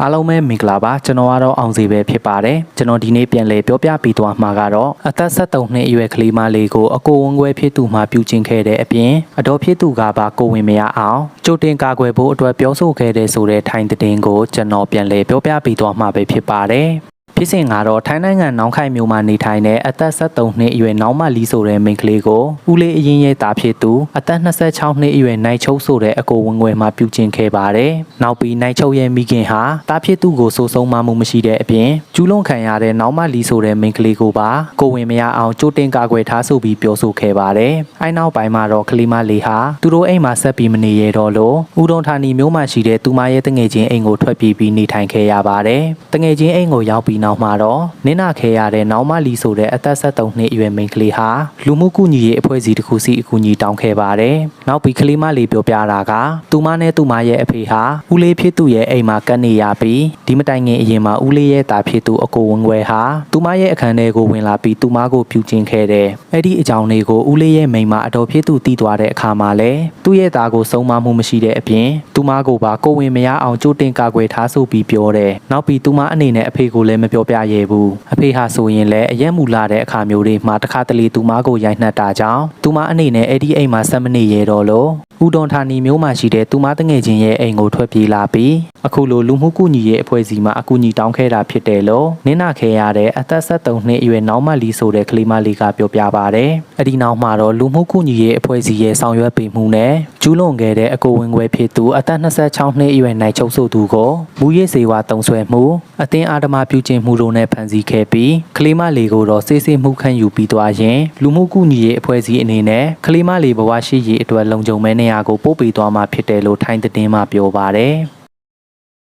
အားလုံးပဲမင်္ဂလာပါကျွန်တော်ကတော့အောင်စီပဲဖြစ်ပါတယ်ကျွန်တော်ဒီနေ့ပြန်လည်ပြောပြပေးသွားမှာကတော့အသက်73နှစ်အရွယ်ကလေးမလေးကိုအကိုဝန်ခွဲဖြစ်သူမှပြုကျင့်ခဲ့တဲ့အပြင်အတော်ဖြစ်သူကပါကိုဝင်မရအောင်ကြိုတင်ကာကွယ်ဖို့အတွက်ပြောဆိုခဲ့တဲ့ဆိုတဲ့ထိုင်တဲ့တင်ကိုကျွန်တော်ပြန်လည်ပြောပြပေးသွားမှာပဲဖြစ်ပါတယ် ဖြစ်စဉ်ကတော့ထိုင်းနိုင်ငံနောင်ခိုင်မြို့မှာနေထိုင်တဲ့အသက်73နှစ်အရွယ်နောင်မလီဆိုတဲ့မိန်းကလေးကိုဦးလေးအရင်ရဲ့တာဖြစ်သူအသက်26နှစ်အရွယ်နိုင်ချုပ်ဆိုတဲ့အကိုဝင်ငွေမှာပြုကျင့်ခဲ့ပါတယ်။နောက်ပြီးနိုင်ချုပ်ရဲ့မိခင်ဟာတာဖြစ်သူကိုစိုးဆုံးမမှုမရှိတဲ့အပြင်ကျူးလွန်ခံရတဲ့နောင်မလီဆိုတဲ့မိန်းကလေးကိုပါကိုဝင်မရအောင်ကြိုတင်ကာကွယ်ထားဆိုပြီးပြောဆိုခဲ့ပါတယ်။အဲနောက်ပိုင်းမှာတော့ကလေးမလေးဟာသူတို့အိမ်မှာဆက်ပြီးမနေရတော့လို့ဦးတုံဌာနီမျိုးမှာရှိတဲ့သူမရဲ့တငယ်ချင်းအိမ်ကိုထွက်ပြေးပြီးနေထိုင်ခဲ့ရပါတယ်။တငယ်ချင်းအိမ်ကိုရောက်ပြီးနောက်မှာတော့နင်းနာခဲရတဲ့နောင်မလီဆိုတဲ့အသက်73နှစ်အရွယ်မိန်းကလေးဟာလူမှုကူညီရေးအဖွဲ့အစည်းတစ်ခုစီအကူအညီတောင်းခဲ့ပါတယ်။နောက်ပြီးကလေးမလေးပြောပြတာကသူမနဲ့သူမရဲ့အဖေဟာဦးလေးဖြစ်သူရဲ့အိမ်မှာကပ်နေရပြီးဒီမတိုင်ခင်အရင်မှာဦးလေးရဲ့တာဖြစ်သူအကိုဝင်ွယ်ဟာသူမရဲ့အခန်းထဲကိုဝင်လာပြီးသူမကိုပြုကျင့်ခဲ့တယ်။အဲ့ဒီအကြောင်းလေးကိုဦးလေးရဲ့မိန်းမအတော်ဖြစ်သူတီးသွားတဲ့အခါမှာလဲသူ့ရဲ့သားကိုစုံမမှုမရှိတဲ့အပြင်သူမကိုပါကိုဝင်မရအောင်ကြိုတင်ကာကွယ်ထားဆိုပြီးပြောတယ်။နောက်ပြီးသူမအနေနဲ့အဖေကိုလည်းမပြောပြရဲဘူး။အဖေဟာဆိုရင်လည်းအရက်မူလာတဲ့အခါမျိုးတွေမှာတခါတလေသူမကိုရိုက်နှက်တာကြောင့်သူမအနေနဲ့အဲ့ဒီအိမ်မှာဆက်မနေရတော့လို့ဦးတော်ဌာနီမျိုးမှာရှိတဲ့သူမတငယ်ချင်းရဲ့အိမ်ကိုထွက်ပြေးလာပြီးအခုလိုလူမှုကူညီရေးအဖွဲ့အစည်းမှအကူအညီတောင်းခဲ့တာဖြစ်တယ်လို့နင်းနာခဲရတဲ့အသက်73နှစ်အရွယ်နောင်မလီဆိုတဲ့ကလေးမလေးကပြောပြပါဗျ။အဲ့ဒီနောက်မှာတော့လူမှုကူညီရေးအဖွဲ့အစည်းရဲ့ဆောင်ရွက်ပေးမှုနဲ့ကျူးလွန်ခဲ့တဲ့အကိုဝင်ခွဲဖြစ်သူအသက်26နှစ်အရွယ်နိုင်ချုပ်ဆိုသူကိုမူရေးစေဝါတုံဆွဲမှုအတင်းအာဓမပြုကျင့်မှုတို့နဲ့ဖမ်းဆီးခဲ့ပြီးကလေးမလေးကိုတော့စစ်စစ်မှုခန့်ယူပြီးသွားရင်လူမှုကူညီရေးအဖွဲ့အစည်းအနေနဲ့ကလေးမလေးဘဝရှိရေးအတွက်လုံခြုံမဲနေရာကိုပို့ပေးသွားမှာဖြစ်တယ်လို့ထိုင်းသတင်းမှပြောပါတယ်။